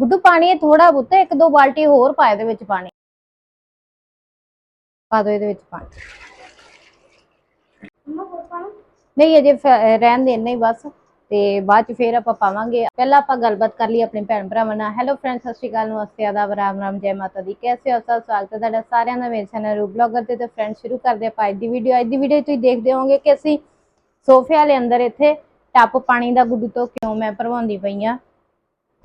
ਗੁੱਡੂ ਪਾਣੀ ਥੋੜਾ ਬੁੱਤ ਇੱਕ ਦੋ ਬਾਲਟੀ ਹੋਰ ਪਾ ਇਹਦੇ ਵਿੱਚ ਪਾਣੀ। ਪਾ ਦੋ ਇਹਦੇ ਵਿੱਚ ਪਾਣੀ। ਨਹੀਂ ਅਜੇ ਰਹਿਣ ਦੇ ਇੰਨਾ ਹੀ ਬਸ। ਤੇ ਬਾਅਦ ਚ ਫੇਰ ਆਪਾਂ ਪਾਵਾਂਗੇ। ਪਹਿਲਾਂ ਆਪਾਂ ਗੱਲਬਾਤ ਕਰ ਲਈ ਆਪਣੇ ਭੈਣ ਭਰਾਵਾਂ ਨਾਲ। ਹੈਲੋ ਫਰੈਂਡਸ ਸਤਿ ਸ਼੍ਰੀ ਅਕਾਲ। ਨਮਸਤੇ ਆਦਾਬ ਰਾਮ ਰਾਮ ਜੈ ਮਾਤਾ ਦੀ। ਕੈਸੇ ਹੋ? ਸਭ ਸਵਾਗਤ ਹੈ ਤੁਹਾਡਾ ਸਾਰਿਆਂ ਦਾ। ਮੇਰੇ ਚੈਨਲ ਰੂ ਬਲੌਗਰ ਤੇ ਤੇ ਫਰੈਂਡ ਸ਼ੁਰੂ ਕਰਦੇ ਆਪਾਂ ਅੱਜ ਦੀ ਵੀਡੀਓ ਅੱਜ ਦੀ ਵੀਡੀਓ ਤੁਸੀਂ ਦੇਖਦੇ ਹੋਵੋਗੇ ਕਿ ਅਸੀਂ ਸੋਫੇ ਵਾਲੇ ਅੰਦਰ ਇੱਥੇ ਟੱਪ ਪਾਣੀ ਦਾ ਗੁੱਡੂ ਤੋਂ ਕਿਉਂ ਮੈਂ ਭਰਵਾਉਂਦੀ ਪਈ ਆ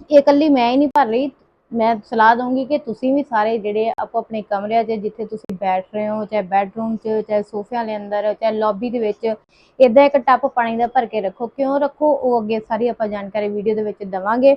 ਇਹ ਇਕੱਲੀ ਮੈਂ ਹੀ ਨਹੀਂ ਭਰ ਰਹੀ। ਮੈਂ ਸਲਾਹ ਦਊਂਗੀ ਕਿ ਤੁਸੀਂ ਵੀ ਸਾਰੇ ਜਿਹੜੇ ਆਪੋ ਆਪਣੇ ਕਮਰਿਆਂ 'ਚ, ਜਿੱਥੇ ਤੁਸੀਂ ਬੈਠ ਰਹੇ ਹੋ, ਚਾਹੇ ਬੈਡਰੂਮ 'ਚ, ਚਾਹੇ ਸੋਫਿਆਂ ਦੇ ਅੰਦਰ, ਚਾਹੇ ਲੌਬੀ ਦੇ ਵਿੱਚ ਇਦਾਂ ਇੱਕ ਟੱਪ ਪਾਣੀ ਦਾ ਭਰ ਕੇ ਰੱਖੋ। ਕਿਉਂ ਰੱਖੋ? ਉਹ ਅੱਗੇ ਸਾਰੀ ਆਪਾਂ ਜਾਣਕਾਰੀ ਵੀਡੀਓ ਦੇ ਵਿੱਚ ਦਵਾਂਗੇ।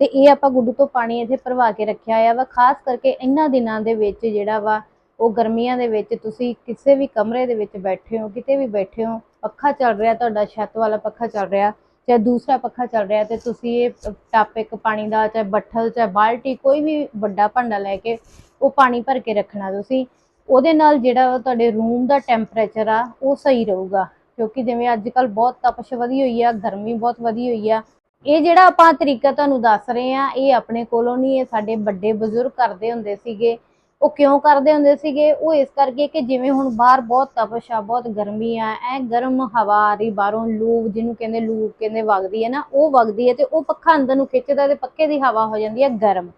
ਤੇ ਇਹ ਆਪਾਂ ਗੁੱਡੂ ਤੋਂ ਪਾਣੀ ਇੱਥੇ ਭਰਵਾ ਕੇ ਰੱਖਿਆ ਆ ਵਾ। ਖਾਸ ਕਰਕੇ ਇਹਨਾਂ ਦਿਨਾਂ ਦੇ ਵਿੱਚ ਜਿਹੜਾ ਵਾ, ਉਹ ਗਰਮੀਆਂ ਦੇ ਵਿੱਚ ਤੁਸੀਂ ਕਿਸੇ ਵੀ ਕਮਰੇ ਦੇ ਵਿੱਚ ਬੈਠੇ ਹੋ, ਕਿਤੇ ਵੀ ਬੈਠੇ ਹੋ, ਪੱਖਾ ਚੱਲ ਰਿਹਾ, ਤੁਹਾਡਾ ਛੱਤ ਵਾਲਾ ਪੱਖਾ ਚੱਲ ਰਿਹਾ। ਚਾਹੇ ਦੂਸਰਾ ਪੱਖਾ ਚੱਲ ਰਿਹਾ ਤੇ ਤੁਸੀਂ ਇਹ ਟੱਪ ਇੱਕ ਪਾਣੀ ਦਾ ਚਾਹੇ ਬੱਠਲ ਚਾਹੇ ਬਾਲਟੀ ਕੋਈ ਵੀ ਵੱਡਾ ਭਾਂਡਾ ਲੈ ਕੇ ਉਹ ਪਾਣੀ ਭਰ ਕੇ ਰੱਖਣਾ ਤੁਸੀਂ, ਉਹਦੇ ਨਾਲ ਜਿਹੜਾ ਤੁਹਾਡੇ ਰੂਮ ਦਾ ਟੈਂਪਰੇਚਰ ਆ, ਉਹ ਸਹੀ ਰਹੂਗਾ। ਕਿਉਂਕਿ ਜਿਵੇਂ ਅੱਜ ਕੱਲ ਬਹੁਤ ਤਪਸ਼ ਵਧੀ ਹੋਈ ਆ, ਗਰਮੀ ਬਹੁਤ ਵਧੀ ਹੋਈ ਆ, ਇਹ ਜਿਹੜਾ ਆਪਾਂ ਤਰੀਕਾ ਤੁਹਾਨੂੰ ਦੱਸ ਰਹੇ ਆ, ਇਹ ਆਪਣੇ ਕੋਲੋਂ ਨਹੀਂ, ਇਹ ਸਾਡੇ ਵੱਡੇ ਬਜ਼ੁਰਗ ਕਰਦੇ ਹੁੰਦੇ ਸੀਗੇ। ਉਹ ਕਿਉਂ ਕਰਦੇ ਹੁੰਦੇ ਸੀਗੇ? ਉਹ ਇਸ ਕਰਕੇ ਕਿ ਜਿਵੇਂ ਹੁਣ ਬਾਹਰ ਬਹੁਤ ਤਪਸ਼ ਆ, ਬਹੁਤ ਗਰਮੀ ਆ, ਐ ਗਰਮ ਹਵਾ ਆ ਰਹੀ ਬਾਹਰੋਂ, ਲੂ, ਜਿਹਨੂੰ ਕਹਿੰਦੇ ਲੂ, ਕਹਿੰਦੇ ਵਗਦੀ ਹੈ ਨਾ, ਉਹ ਵਗਦੀ ਹੈ ਤੇ ਉਹ ਪੱਖਾ ਅੰਦਰ ਨੂੰ ਖਿੱਚਦਾ ਤੇ ਪੱਖੇ ਦੀ ਹਵਾ ਹੋ ਜਾਂਦੀ ਹੈ ਗਰਮ।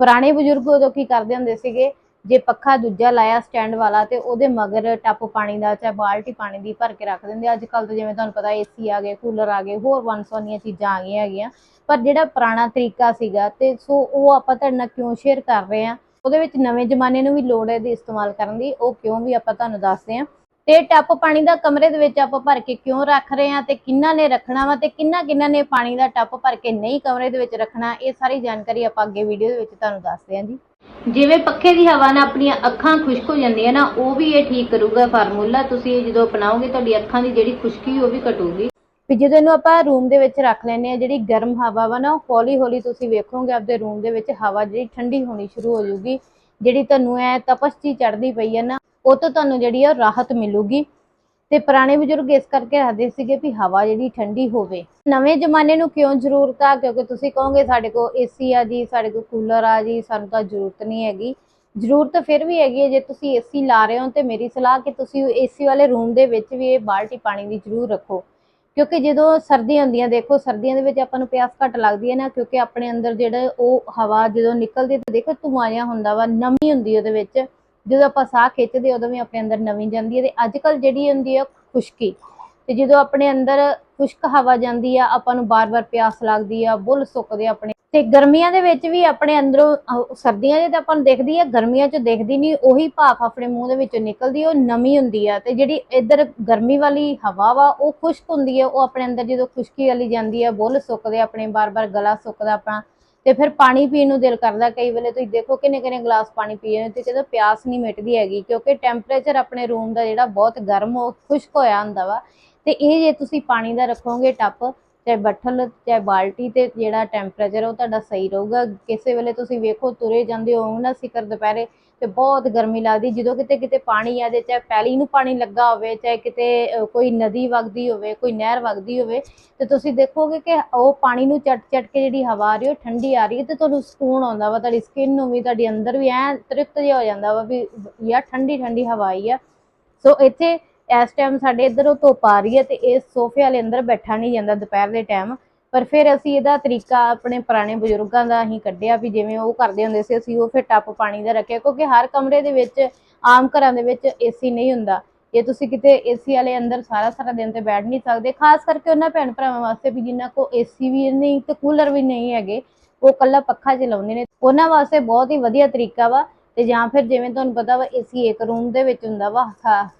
ਪੁਰਾਣੇ ਬਜ਼ੁਰਗ ਉਦੋਂ ਕੀ ਕਰਦੇ ਹੁੰਦੇ ਸੀਗੇ? ਜੇ ਪੱਖਾ ਦੂਜਾ ਲਾਇਆ ਸਟੈਂਡ ਵਾਲਾ ਤੇ ਉਹਦੇ ਮਗਰ ਟੱਪ ਪਾਣੀ ਦਾ ਚਾਹੇ ਬਾਲਟੀ ਪਾਣੀ ਦੀ ਭਰ ਕੇ ਰੱਖ ਦਿੰਦੇ ਅੱਜ ਕੱਲ ਤਾਂ ਜਿਵੇਂ ਤੁਹਾਨੂੰ ਪਤਾ ਏਸੀ ਆ ਗਏ, ਕੂਲਰ ਆ ਗਏ, ਹੋਰ ਵੰਸਵੰਨੀਆਂ ਚੀਜ਼ਾਂ ਆ ਗਈਆਂ ਹੈਗੀਆਂ। ਪਰ ਜਿਹੜਾ ਪੁਰਾਣਾ ਤਰੀਕਾ ਸੀਗਾ ਤੇ ਸੋ ਉਹ ਆਪਾਂ ਤੁਹਾਡੇ ਨਾਲ ਕਿਉਂ ਸ਼ੇਅਰ ਕਰ ਰਹੇ ਆ ਉਹਦੇ ਵਿੱਚ ਨਵੇਂ ਜ਼ਮਾਨੇ ਨੂੰ ਵੀ ਲੋੜ ਹੈ ਦੀ ਇਸਤੇਮਾਲ ਕਰਨ ਦੀ, ਉਹ ਕਿਉਂ ਵੀ ਆਪਾਂ ਤੁਹਾਨੂੰ ਦੱਸਦੇ ਆ ਤੇ ਟੱਪ ਪਾਣੀ ਦਾ ਕਮਰੇ ਦੇ ਵਿੱਚ ਆਪਾਂ ਭਰ ਕੇ ਕਿਉਂ ਰੱਖ ਰਹੇ ਹਾਂ ਤੇ ਕਿੰਨਾ ਨੇ ਰੱਖਣਾ ਵਾ ਤੇ ਕਿੰਨਾ ਕਿੰਨਾ ਨੇ ਪਾਣੀ ਦਾ ਟੱਪ ਭਰ ਕੇ ਨਹੀਂ ਕਮਰੇ ਦੇ ਵਿੱਚ ਰੱਖਣਾ, ਇਹ ਸਾਰੀ ਜਾਣਕਾਰੀ ਆਪਾਂ ਅੱਗੇ ਵੀਡੀਓ ਦੇ ਵਿੱਚ ਤੁਹਾਨੂੰ ਦੱਸਦੇ ਹਾਂ ਜੀ। ਜਿਵੇਂ ਪੱਖੇ ਦੀ ਹਵਾ ਨਾਲ ਆਪਣੀਆਂ ਅੱਖਾਂ ਖੁਸ਼ਕ ਹੋ ਜਾਂਦੀਆਂ ਨਾ, ਉਹ ਵੀ ਇਹ ਠੀਕ ਕਰੂਗਾ ਫਾਰਮੂਲਾ, ਤੁਸੀਂ ਇਹ ਜਦੋਂ ਅਪਣਾਓਗੇ ਤੁਹਾਡੀ ਅੱਖਾਂ ਦੀ ਜਿਹੜੀ ਖੁਸ਼ਕੀ ਉਹ ਵੀ ਘਟੂਗੀ। ਵੀ ਜਦੋਂ ਇਹਨੂੰ ਆਪਾਂ ਰੂਮ ਦੇ ਵਿੱਚ ਰੱਖ ਲੈਨੇ ਆ ਜਿਹੜੀ ਗਰਮ ਹਵਾ ਵਾ ਨਾ, ਉਹ ਹੌਲੀ ਹੌਲੀ ਤੁਸੀਂ ਵੇਖੋਗੇ ਆਪਦੇ ਰੂਮ ਦੇ ਵਿੱਚ ਹਵਾ ਜਿਹੜੀ ਠੰਡੀ ਹੋਣੀ ਸ਼ੁਰੂ ਹੋ ਜਾਊਗੀ। ਜਿਹੜੀ ਤੁਹਾਨੂੰ ਐ ਤਪਸ਼ ਜੀ ਚੜਦੀ ਪਈ ਹੈ ਨਾ, ਉਹ ਤੋਂ ਤੁਹਾਨੂੰ ਜਿਹੜੀ ਆ ਰਾਹਤ ਮਿਲੂਗੀ। ਤੇ ਪੁਰਾਣੇ ਬਜ਼ੁਰਗ ਇਸ ਕਰਕੇ ਰੱਖਦੇ ਸੀਗੇ ਵੀ ਹਵਾ ਜਿਹੜੀ ਠੰਡੀ ਹੋਵੇ। ਨਵੇਂ ਜ਼ਮਾਨੇ ਨੂੰ ਕਿਉਂ ਜ਼ਰੂਰਤ ਆ? ਕਿਉਂਕਿ ਤੁਸੀਂ ਕਹੋਗੇ ਸਾਡੇ ਕੋਲ ਏਸੀ ਆ ਜੀ, ਸਾਡੇ ਕੋਲ ਕੂਲਰ ਆ ਜੀ, ਸਾਨੂੰ ਤਾਂ ਜ਼ਰੂਰਤ ਨਹੀਂ ਹੈਗੀ। ਜ਼ਰੂਰਤ ਫਿਰ ਵੀ ਹੈਗੀ ਹੈ, ਜੇ ਤੁਸੀਂ ਏਸੀ ਲਾ ਰਹੇ ਹੋ ਤੇ ਮੇਰੀ ਸਲਾਹ ਕਿ ਤੁਸੀਂ ਏਸੀ ਵਾਲੇ ਰੂਮ ਦੇ ਵਿੱਚ ਵੀ ਇਹ ਬਾਲਟੀ ਪਾਣੀ ਦੀ ਜ਼ਰੂਰ ਰੱਖੋ। ਕਿਉਂਕਿ ਜਦੋਂ ਸਰਦੀਆਂ ਹੁੰਦੀਆਂ, ਦੇਖੋ, ਸਰਦੀਆਂ ਦੇ ਵਿੱਚ ਆਪਾਂ ਨੂੰ ਪਿਆਸ ਘੱਟ ਲੱਗਦੀ ਹੈ ਨਾ, ਕਿਉਂਕਿ ਆਪਣੇ ਅੰਦਰ ਜਿਹੜਾ ਉਹ ਹਵਾ ਜਦੋਂ ਨਿਕਲਦੀ ਤੇ ਦੇਖੋ, ਧੂੰਆਂ ਜਿਹਾ ਹੁੰਦਾ ਵਾ, ਨਮੀ ਹੁੰਦੀ ਉਹਦੇ ਵਿੱਚ। ਜਦੋਂ ਆਪਾਂ ਸਾਹ ਖਿੱਚਦੇ ਉਦੋਂ ਵੀ ਆਪਣੇ ਅੰਦਰ ਨਮੀ ਜਾਂਦੀ ਹੈ ਤੇ ਅੱਜ ਕੱਲ ਜਿਹੜੀ ਹੁੰਦੀ ਆ ਖੁਸ਼ਕੀ। ਤੇ ਜਦੋਂ ਆਪਣੇ ਅੰਦਰ ਖੁਸ਼ਕ ਹਵਾ ਜਾਂਦੀ ਆ, ਆਪਾਂ ਨੂੰ ਬਾਰ-ਬਾਰ ਪਿਆਸ ਲੱਗਦੀ ਆ, ਬੁੱਲ ਸੁੱਕਦੇ ਆਪਣੇ ਤੇ ਗਰਮੀਆਂ ਦੇ ਵਿੱਚ ਵੀ ਆਪਣੇ ਅੰਦਰੋਂ ਅਹ, ਸਰਦੀਆਂ ਦੇ ਤਾਂ ਆਪਾਂ ਨੂੰ ਦਿਖਦੀ ਆ ਗਰਮੀਆਂ 'ਚ ਦਿਖਦੀ ਨਹੀਂ ਉਹੀ ਭਾਫ ਆਪਣੇ ਮੂੰਹ ਦੇ ਵਿੱਚੋਂ ਨਿਕਲਦੀ ਉਹ ਨਮੀ ਹੁੰਦੀ ਆ ਤੇ ਜਿਹੜੀ ਇੱਧਰ ਗਰਮੀ ਵਾਲੀ ਹਵਾ ਵਾ ਉਹ ਖੁਸ਼ਕ ਹੁੰਦੀ ਆ ਉਹ ਆਪਣੇ ਅੰਦਰ ਜਦੋਂ ਖੁਸ਼ਕੀ ਵਾਲੀ ਜਾਂਦੀ ਆ ਬੁੱਲ ਸੁੱਕਦੇ ਆਪਣੇ ਬਾਰ-ਬਾਰ ਗਲਾ ਸੁੱਕਦਾ ਆਪਣਾ ਤੇ ਫਿਰ ਪਾਣੀ ਪੀਣ ਨੂੰ ਦਿਲ ਕਰਦਾ ਕਈ ਵੇਲੇ ਤੁਸੀਂ ਦੇਖੋ ਕਿੰਨੇ ਕਿੰਨੇ ਗਲਾਸ ਪਾਣੀ ਪੀਏ ਤੇ ਜਦੋਂ ਪਿਆਸ ਨਹੀਂ ਮਿਟਦੀ ਹੈਗੀ ਕਿਉਂਕਿ ਟੈਂਪਰੇਚਰ ਆਪਣੇ ਰੂਮ ਦਾ ਜਿਹੜਾ ਬਹੁਤ ਗਰਮ ਉਹ ਖੁਸ਼ਕ ਹੋਇਆ ਹੁੰਦਾ ਵਾ ਤੇ ਇਹ ਜੇ ਤੁਸੀਂ ਪਾਣੀ ਦਾ ਰੱਖੋਗੇ ਟੱਪ ਚਾਹੇ ਬੱਠਲ, ਚਾਹੇ ਬਾਲਟੀ ਤੇ ਜਿਹੜਾ ਟੈਂਪਰੇਚਰ ਉਹ ਤੁਹਾਡਾ ਸਹੀ ਰਹੂਗਾ। ਕਿਸੇ ਵੇਲੇ ਤੁਸੀਂ ਵੇਖੋ ਤੁਰੇ ਜਾਂਦੇ ਹੋ ਨਾ ਸਿਖਰ ਦੁਪਹਿਰੇ ਤੇ ਬਹੁਤ ਗਰਮੀ ਲੱਗਦੀ। ਜਦੋਂ ਕਿਤੇ ਕਿਤੇ ਪਾਣੀ ਆ ਜੇ ਚਾਹੇ ਪੈਲੀ ਨੂੰ ਪਾਣੀ ਲੱਗਾ ਹੋਵੇ, ਚਾਹੇ ਕਿਤੇ ਕੋਈ ਨਦੀ ਵਗਦੀ ਹੋਵੇ, ਕੋਈ ਨਹਿਰ ਵਗਦੀ ਹੋਵੇ, ਤੇ ਤੁਸੀਂ ਦੇਖੋਗੇ ਕਿ ਉਹ ਪਾਣੀ ਨੂੰ ਚਟ ਚਟ ਕੇ ਜਿਹੜੀ ਹਵਾ ਆ ਰਹੀ ਉਹ ਠੰਡੀ ਆ ਰਹੀ ਹੈ ਤੇ ਤੁਹਾਨੂੰ ਸਕੂਨ ਆਉਂਦਾ ਵਾ, ਤੁਹਾਡੀ ਸਕਿਨ ਨੂੰ ਵੀ, ਤੁਹਾਡੀ ਅੰਦਰ ਵੀ ਐ ਤ੍ਰਿਪਤ ਜਿਹਾ ਹੋ ਜਾਂਦਾ ਵਾ ਵੀ ਯਾਰ ਠੰਡੀ ਠੰਡੀ ਹਵਾ ਆਈ ਆ। ਸੋ ਇੱਥੇ ਇਸ ਟਾਈਮ ਸਾਡੇ ਇੱਧਰ ਉਹ ਧੁੱਪ ਆ ਰਹੀ ਹੈ ਤੇ ਇਸ ਸੋਫੇ ਵਾਲੇ ਅੰਦਰ ਬੈਠਾ ਨਹੀਂ ਜਾਂਦਾ ਦੁਪਹਿਰ ਦੇ ਟਾਈਮ ਪਰ ਫਿਰ ਅਸੀਂ ਇਹਦਾ ਤਰੀਕਾ ਆਪਣੇ ਪੁਰਾਣੇ ਬਜ਼ੁਰਗਾਂ ਦਾ ਅਸੀਂ ਕੱਢਿਆ ਵੀ ਜਿਵੇਂ ਉਹ ਕਰਦੇ ਹੁੰਦੇ ਸੀ, ਅਸੀਂ ਉਹ ਫਿਰ ਟੱਪ ਪਾਣੀ ਦਾ ਰੱਖਿਆ, ਕਿਉਂਕਿ ਹਰ ਕਮਰੇ ਦੇ ਵਿੱਚ, ਆਮ ਘਰਾਂ ਦੇ ਵਿੱਚ ਏਸੀ ਨਹੀਂ ਹੁੰਦਾ। ਜੇ ਤੁਸੀਂ ਕਿਤੇ ਏਸੀ ਵਾਲੇ ਅੰਦਰ ਸਾਰਾ ਸਾਰਾ ਦਿਨ ਤੇ ਬੈਠ ਨਹੀਂ ਸਕਦੇ, ਖਾਸ ਕਰਕੇ ਉਹਨਾਂ ਭੈਣ ਭਰਾਵਾਂ ਵਾਸਤੇ ਵੀ ਜਿਨ੍ਹਾਂ ਕੋ ਏਸੀ ਵੀ ਨਹੀਂ ਤੇ ਕੂਲਰ ਵੀ ਨਹੀਂ ਹੈਗੇ, ਉਹ ਕੱਲਾ ਪੱਖਾ ਚਲਾਉਂਦੇ ਨੇ। ਉਹਨਾਂ ਵਾਸਤੇ ਬਹੁਤ ਹੀ ਵਧੀਆ ਤਰੀਕਾ ਵਾ ਤੇ ਜਾਂ ਫਿਰ ਜਿਵੇਂ ਤੁਹਾਨੂੰ ਪਤਾ ਵਾ ਏਸੀ ਇੱਕ ਰੂਮ ਦੇ ਵਿੱਚ ਹੁੰਦਾ ਵਾ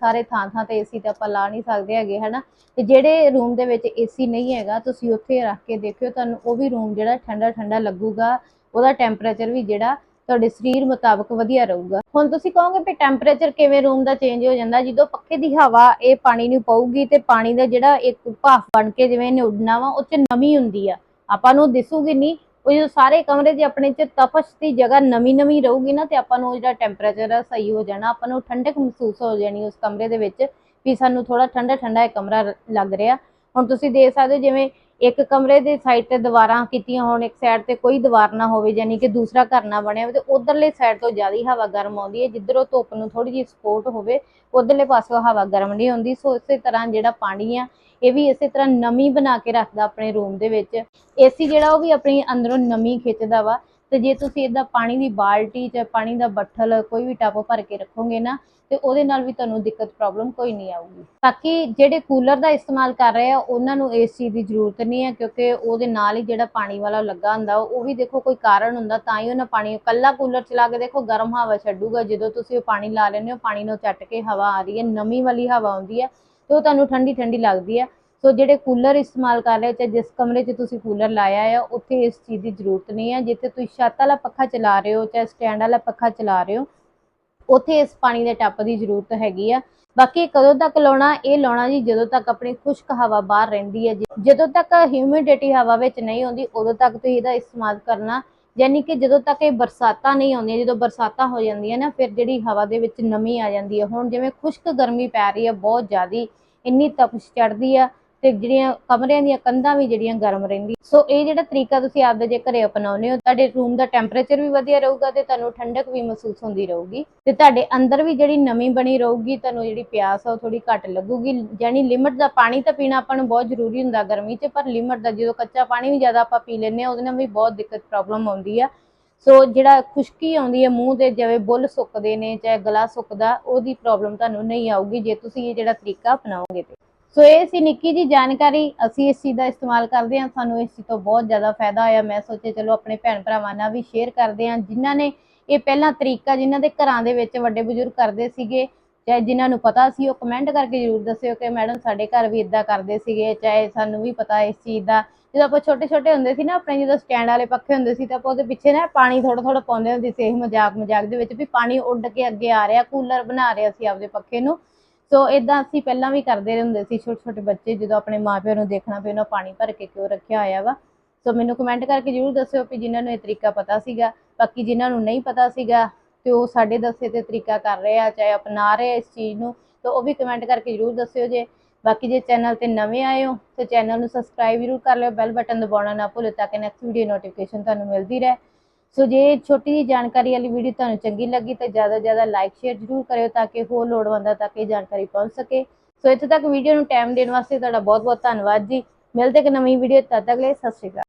ਸਾਰੇ ਥਾਂ ਥਾਂ ਤੇ ਏਸੀ ਤਾਂ ਆਪਾਂ ਲਾ ਨਹੀਂ ਸਕਦੇ ਹੈਗੇ, ਹਨਾ? ਤੇ ਜਿਹੜੇ ਰੂਮ ਦੇ ਵਿੱਚ ਏਸੀ ਨਹੀਂ ਹੈਗਾ, ਤੁਸੀਂ ਉੱਥੇ ਰੱਖ ਕੇ ਦੇਖਿਓ, ਤੁਹਾਨੂੰ ਉਹ ਵੀ ਰੂਮ ਜਿਹੜਾ ਠੰਡਾ ਠੰਡਾ ਲੱਗੂਗਾ, ਉਹਦਾ ਟੈਂਪਰੇਚਰ ਵੀ ਜਿਹੜਾ ਤੁਹਾਡੇ ਸਰੀਰ ਮੁਤਾਬਕ ਵਧੀਆ ਰਹੂਗਾ। ਹੁਣ ਤੁਸੀਂ ਕਹੋਗੇ ਵੀ ਟੈਂਪਰੇਚਰ ਕਿਵੇਂ ਰੂਮ ਦਾ ਚੇਂਜ ਹੋ ਜਾਂਦਾ, ਜਦੋਂ ਪੱਖੇ ਦੀ ਹਵਾ ਇਹ ਪਾਣੀ ਨੂੰ ਪਊਗੀ ਤੇ ਪਾਣੀ ਦਾ ਜਿਹੜਾ ਇੱਕ ਭਾਫ ਬਣ ਕੇ ਜਿਵੇਂ ਇਹਨੇ ਉੱਡਣਾ ਵਾ, ਉਹ 'ਚ ਨਮੀ ਹੁੰਦੀ ਆ। ਆਪਾਂ ਨੂੰ ਦਿਸੂਗੀ ਨਹੀਂ ਉਹ ਜਦੋਂ ਸਾਰੇ ਕਮਰੇ ਜੇ ਆਪਣੇ 'ਚ ਤਪਸ਼ ਦੀ ਜਗ੍ਹਾ ਨਵੀਂ ਨਵੀਂ ਰਹੂਗੀ ਨਾ ਤੇ ਆਪਾਂ ਨੂੰ ਜਿਹੜਾ ਟੈਂਪਰੇਚਰ ਆ ਸਹੀ ਹੋ ਜਾਣਾ, ਆਪਾਂ ਨੂੰ ਠੰਡਕ ਮਹਿਸੂਸ ਹੋ ਜਾਣੀ ਉਸ ਕਮਰੇ ਦੇ ਵਿੱਚ ਵੀ ਸਾਨੂੰ ਥੋੜਾ ਠੰਡਾ ਠੰਡਾ ਇਹ ਕਮਰਾ ਲੱਗ ਰਿਹਾ। ਹੁਣ ਤੁਸੀਂ ਦੇਖ ਸਕਦੇ ਹੋ ਜਿਵੇਂ ਇੱਕ ਕਮਰੇ ਦੇ ਸਾਈਡ ਤੇ ਦੀਵਾਰਾਂ ਕੀਤੀਆਂ ਹੋਣ, ਇੱਕ ਸਾਈਡ ਤੇ ਕੋਈ ਦੀਵਾਰ ਨਾ ਹੋਵੇ ਯਾਨੀ ਕਿ ਦੂਸਰਾ ਘਰ ਨਾ ਬਣਿਆ ਹੋਵੇ ਤੇ ਉਧਰਲੇ ਸਾਈਡ ਤੋਂ ਜ਼ਿਆਦਾ ਹਵਾ ਗਰਮ ਆਉਂਦੀ ਹੈ। ਜਿੱਧਰੋਂ ਧੁੱਪ ਨੂੰ ਥੋੜੀ ਜਿਹੀ ਸਪੋਰਟ ਹੋਵੇ, ਉਧਰਲੇ ਪਾਸੋਂ ਹਵਾ ਗਰਮ ਨਹੀਂ ਹੁੰਦੀ। ਸੋ ਇਸੇ ਤਰ੍ਹਾਂ ਜਿਹੜਾ ਪਾਣੀ ਆ, ਇਹ ਵੀ ਇਸੇ ਤਰ੍ਹਾਂ ਨਮੀ ਬਣਾ ਕੇ ਰੱਖਦਾ ਆਪਣੇ ਰੂਮ ਦੇ ਵਿੱਚ। ਏਸੀ ਜਿਹੜਾ ਉਹ ਵੀ ਆਪਣੀ ਅੰਦਰੋਂ ਨਮੀ ਖਿੱਚਦਾ ਵਾ। ਤੇ ਜੇ ਤੁਸੀਂ ਇਦਾਂ ਪਾਣੀ ਦੀ ਬਾਲਟੀ ਜਾਂ ਪਾਣੀ ਦਾ ਬੱਠਲ, ਕੋਈ ਵੀ ਟੱਬ ਭਰ ਕੇ ਰੱਖੋਗੇ ਨਾ, ਤੇ ਉਹਦੇ ਨਾਲ ਵੀ ਤੁਹਾਨੂੰ ਦਿੱਕਤ ਪ੍ਰੋਬਲਮ ਕੋਈ ਨਹੀਂ ਆਊਗੀ। ਬਾਕੀ ਜਿਹੜੇ ਕੂਲਰ ਦਾ ਇਸਤੇਮਾਲ ਕਰ ਰਹੇ ਆ, ਉਹਨਾਂ ਨੂੰ ਇਸ ਚੀਜ਼ ਦੀ ਜ਼ਰੂਰਤ ਨਹੀਂ ਹੈ, ਕਿਉਂਕਿ ਉਹਦੇ ਨਾਲ ਹੀ ਜਿਹੜਾ ਪਾਣੀ ਵਾਲਾ ਲੱਗਾ ਹੁੰਦਾ, ਉਹ ਵੀ ਦੇਖੋ ਕੋਈ ਕਾਰਨ ਹੁੰਦਾ, ਤਾਂ ਹੀ ਉਹਨਾਂ ਪਾਣੀ ਕੱਲਾ ਕੂਲਰ ਚਲਾ ਕੇ ਦੇਖੋ ਗਰਮ ਹਵਾ ਛੱਡੂਗਾ, ਜਦੋਂ ਤੁਸੀਂ ਉਹ ਪਾਣੀ ਲਾ ਲੈਂਦੇ ਹੋ, ਪਾਣੀ ਨੂੰ ਚੱਟ ਕੇ ਹਵਾ ਆ ਰਹੀ ਹੈ, ਨਮੀ ਵਾਲੀ ਹਵਾ ਆਉਂਦੀ ਹੈ, ਤੇ ਉਹ ਤੁਹਾਨੂੰ ਠੰਡੀ ਠੰਡੀ ਲੱਗਦੀ ਹੈ। ਸੋ ਜਿਹੜੇ ਕੂਲਰ ਇਸਤੇਮਾਲ ਕਰ ਰਹੇ ਹੋ, ਚਾਹੇ ਜਿਸ ਕਮਰੇ 'ਚ ਤੁਸੀਂ ਕੂਲਰ ਲਾਇਆ ਆ, ਉੱਥੇ ਇਸ ਚੀਜ਼ ਦੀ ਜ਼ਰੂਰਤ ਨਹੀਂ ਹੈ ਜਿੱਥੇ ਤੁਸੀਂ ਛੱਤ ਵਾਲਾ ਪੱਖਾ ਚਲਾ ਰਹੇ ਹੋ, ਚਾਹੇ ਸਟੈਂਡ ਵਾਲਾ ਪੱਖਾ ਚਲਾ ਰਹੇ ਹੋ, ਉੱਥੇ ਇਸ ਪਾਣੀ ਦੇ ਟੱਪ ਦੀ ਜ਼ਰੂਰਤ ਹੈਗੀ ਆ। ਬਾਕੀ ਕਦੋਂ ਤੱਕ ਲਾਉਣਾ, ਇਹ ਲਾਉਣਾ ਜੀ ਜਦੋਂ ਤੱਕ ਆਪਣੀ ਖੁਸ਼ਕ ਹਵਾ ਬਾਹਰ ਰਹਿੰਦੀ ਹੈ ਜੀ- ਜਦੋਂ ਤੱਕ ਹਿਊਮਿਡਿਟੀ ਹਵਾ ਵਿੱਚ ਨਹੀਂ ਆਉਂਦੀ, ਉਦੋਂ ਤੱਕ ਤੁਸੀਂ ਇਹਦਾ ਇਸਤੇਮਾਲ ਕਰਨਾ। ਯਾਨੀ ਕਿ ਜਦੋਂ ਤੱਕ ਇਹ ਬਰਸਾਤਾਂ ਨਹੀਂ ਆਉਂਦੀਆਂ, ਜਦੋਂ ਬਰਸਾਤਾਂ ਹੋ ਜਾਂਦੀਆਂ ਨਾ, ਫਿਰ ਜਿਹੜੀ ਹਵਾ ਦੇ ਵਿੱਚ ਨਮੀ ਆ ਜਾਂਦੀ ਹੈ ਹੁਣ ਜਿਵੇਂ ਖੁਸ਼ਕ ਗਰਮੀ ਪੈ ਰਹੀ ਹੈ ਬਹੁਤ ਜ਼ਿਆਦੀ, ਇੰਨੀ ਤਪਸ਼ ਚੜਦੀ ਆ। ਤੇ ਜਿਹੜੀਆਂ ਕਮਰਿਆਂ ਦੀਆਂ ਕੰਧਾਂ ਵੀ ਜਿਹੜੀਆਂ ਗਰਮ ਰਹਿੰਦੀ। ਸੋ ਇਹ ਜਿਹੜਾ ਤਰੀਕਾ ਤੁਸੀਂ ਆਪਦੇ ਜੇ ਘਰੇ ਅਪਣਾਉਂਦੇ ਹੋ, ਤੁਹਾਡੇ ਰੂਮ ਦਾ ਟੈਂਪਰੇਚਰ ਵੀ ਵਧੀਆ ਰਹੂਗਾ ਤੇ ਤੁਹਾਨੂੰ ਠੰਡਕ ਵੀ ਮਹਿਸੂਸ ਹੁੰਦੀ ਰਹੂਗੀ। ਤੇ ਤੁਹਾਡੇ ਅੰਦਰ ਵੀ ਜਿਹੜੀ ਨਮੀ ਬਣੀ ਰਹੂਗੀ, ਤੁਹਾਨੂੰ ਜਿਹੜੀ ਪਿਆਸ ਆ ਉਹ ਥੋੜੀ ਘੱਟ ਲੱਗੂਗੀ। ਯਾਨੀ ਲਿਮਟ ਦਾ ਪਾਣੀ ਤਾਂ ਪੀਣਾ ਆਪਾਂ ਨੂੰ ਬਹੁਤ ਜ਼ਰੂਰੀ ਹੁੰਦਾ ਗਰਮੀ 'ਚ, ਪਰ ਲਿਮਟ ਦਾ ਜਦੋਂ ਕੱਚਾ ਪਾਣੀ ਵੀ ਜ਼ਿਆਦਾ ਆਪਾਂ ਪੀ ਲੈਂਦੇ ਆ ਉਹਦੇ ਨਾਲ ਵੀ ਬਹੁਤ ਦਿੱਕਤ ਪ੍ਰੋਬਲਮ ਆਉਂਦੀ ਆ। ਸੋ ਜਿਹੜਾ ਖੁਸ਼ਕੀ ਆਉਂਦੀ ਹੈ ਮੂੰਹ ਦੇ ਜਿਵੇਂ ਬੁੱਲ ਸੁੱਕਦੇ ਨੇ, ਚਾਹੇ ਗਲਾ ਸੁੱਕਦਾ, ਉਹਦੀ ਪ੍ਰੋਬਲਮ ਤੁਹਾਨੂੰ ਨਹੀਂ ਆਊਗੀ ਜੇ ਤੁਸੀਂ ਇਹ ਜਿਹੜਾ ਤਰੀਕਾ ਅਪਣਾਓਗੇ ਤੇ। ਸੋ ਇਹ ਸੀ ਨਿੱਕੀ ਜੀ ਜਾਣਕਾਰੀ। ਅਸੀਂ ਇਸ ਚੀਜ਼ ਦਾ ਇਸਤੇਮਾਲ ਕਰਦੇ ਹਾਂ। ਸਾਨੂੰ ਇਸ ਚੀਜ਼ ਤੋਂ ਬਹੁਤ ਜ਼ਿਆਦਾ ਫਾਇਦਾ ਹੋਇਆ। ਮੈਂ ਸੋਚਿਆ, ਚਲੋ ਆਪਣੇ ਭੈਣ ਭਰਾਵਾਂ ਨਾਲ ਵੀ ਸ਼ੇਅਰ ਕਰਦੇ ਹਾਂ। ਜਿਨ੍ਹਾਂ ਨੇ ਇਹ ਪਹਿਲਾ ਤਰੀਕਾ, ਜਿਨ੍ਹਾਂ ਦੇ ਘਰਾਂ ਦੇ ਵਿੱਚ ਵੱਡੇ ਬਜ਼ੁਰਗ ਕਰਦੇ ਸੀਗੇ, ਚਾਹੇ ਜਿਨ੍ਹਾਂ ਨੂੰ ਪਤਾ ਸੀ, ਉਹ ਕਮੈਂਟ ਕਰਕੇ ਜ਼ਰੂਰ ਦੱਸਿਓ ਕਿ ਮੈਡਮ ਸਾਡੇ ਘਰ ਵੀ ਇਦਾਂ ਕਰਦੇ ਸੀਗੇ। ਚਾਹੇ ਸਾਨੂੰ ਵੀ ਪਤਾ ਇਸ ਚੀਜ਼ ਦਾ। ਜਦੋਂ ਆਪਾਂ ਛੋਟੇ ਛੋਟੇ ਹੁੰਦੇ ਸੀ ਨਾ, ਆਪਣੇ ਜਦੋਂ ਸਟੈਂਡ ਵਾਲੇ ਪੱਖੇ ਹੁੰਦੇ ਸੀ, ਤਾਂ ਆਪਾਂ ਉਹਦੇ ਪਿੱਛੇ ਨਾ ਪਾਣੀ ਥੋੜਾ ਥੋੜਾ ਪਾਉਂਦੇ ਹੁੰਦੇ ਸੀ। ਇਹ ਮਜ਼ਾਕ ਮਜ਼ਾਕ ਦੇ ਵਿੱਚ ਵੀ ਪਾਣੀ ਉੱਡ ਕੇ ਅੱਗੇ ਆ ਰਿਹਾ ਕੂਲਰ ਬਣਾ ਰਿਹਾ ਸੀ ਆਪਦੇ ਪੱਖੇ ਨੂੰ। ਸੋ ਇਦਾਂ ਅਸੀਂ ਪਹਿਲਾਂ ਵੀ ਕਰਦੇ ਹੁੰਦੇ ਸੀ ਛੋਟੇ ਛੋਟੇ ਬੱਚੇ, ਜਦੋਂ ਆਪਣੇ ਮਾਪਿਆਂ ਨੂੰ ਦੇਖਣਾ ਵੀ ਉਹਨਾਂ ਪਾਣੀ ਭਰ ਕੇ ਕਿਉਂ ਰੱਖਿਆ ਹੋਇਆ ਵਾ। ਸੋ ਮੈਨੂੰ ਕਮੈਂਟ ਕਰਕੇ ਜਰੂਰ ਦੱਸਿਓ ਵੀ ਜਿਨ੍ਹਾਂ ਨੂੰ ਇਹ ਤਰੀਕਾ ਪਤਾ ਸੀਗਾ। ਬਾਕੀ ਜਿਨ੍ਹਾਂ ਨੂੰ ਨਹੀਂ ਪਤਾ ਸੀਗਾ ਤੇ ਉਹ ਸਾਡੇ ਦੱਸੇ ਤੇ ਤਰੀਕਾ ਕਰ ਰਹੇ ਆ, ਚਾਹੇ ਅਪਣਾ ਰਹੇ ਆ ਇਸ ਚੀਜ਼ ਨੂੰ, ਤਾਂ ਉਹ ਵੀ ਕਮੈਂਟ ਕਰਕੇ ਜਰੂਰ ਦੱਸਿਓ ਜੇ। ਬਾਕੀ ਜੇ ਚੈਨਲ ਤੇ ਨਵੇਂ ਆਏ ਹੋ, ਤੇ ਚੈਨਲ ਨੂੰ ਸਬਸਕ੍ਰਾਈਬ ਜ਼ਰੂਰ ਕਰ ਲਿਓ ਬੈਲ ਬਟਨ ਦਬਾਉਣਾ ਨਾ ਭੁੱਲੋ, ਤਾਂ ਕਿ ਨੈਕਸਟ ਵੀਡੀਓ ਨੋਟੀਫਿਕੇਸ਼ਨ ਤੁਹਾਨੂੰ ਮਿਲਦੀ ਰਹੇ। ਸੋ ਜੇ ਛੋਟੀ ਜਿਹੀ ਜਾਣਕਾਰੀ ਵਾਲੀ ਵੀਡੀਓ ਤੁਹਾਨੂੰ ਚੰਗੀ ਲੱਗੀ ਤਾਂ ਜ਼ਿਆਦਾ ਤੋਂ ਜ਼ਿਆਦਾ ਲਾਈਕ ਸ਼ੇਅਰ ਜ਼ਰੂਰ ਕਰਿਓ ਤਾਂ ਕਿ ਹੋਰ ਲੋੜਵੰਦਾਂ ਤੱਕ ਇਹ ਜਾਣਕਾਰੀ ਪਹੁੰਚ ਸਕੇ। ਸੋ ਇੱਥੇ ਤੱਕ ਵੀਡੀਓ ਨੂੰ ਟਾਈਮ ਦੇਣ ਵਾਸਤੇ ਤੁਹਾਡਾ ਬਹੁਤ ਬਹੁਤ ਧੰਨਵਾਦ ਜੀ। ਮਿਲਦੇ ਇੱਕ ਨਵੀਂ ਵੀਡੀਓ ਤਦ ਤੱਕ ਲਈ ਸਤਿ ਸ਼੍ਰੀ ਅਕਾਲ।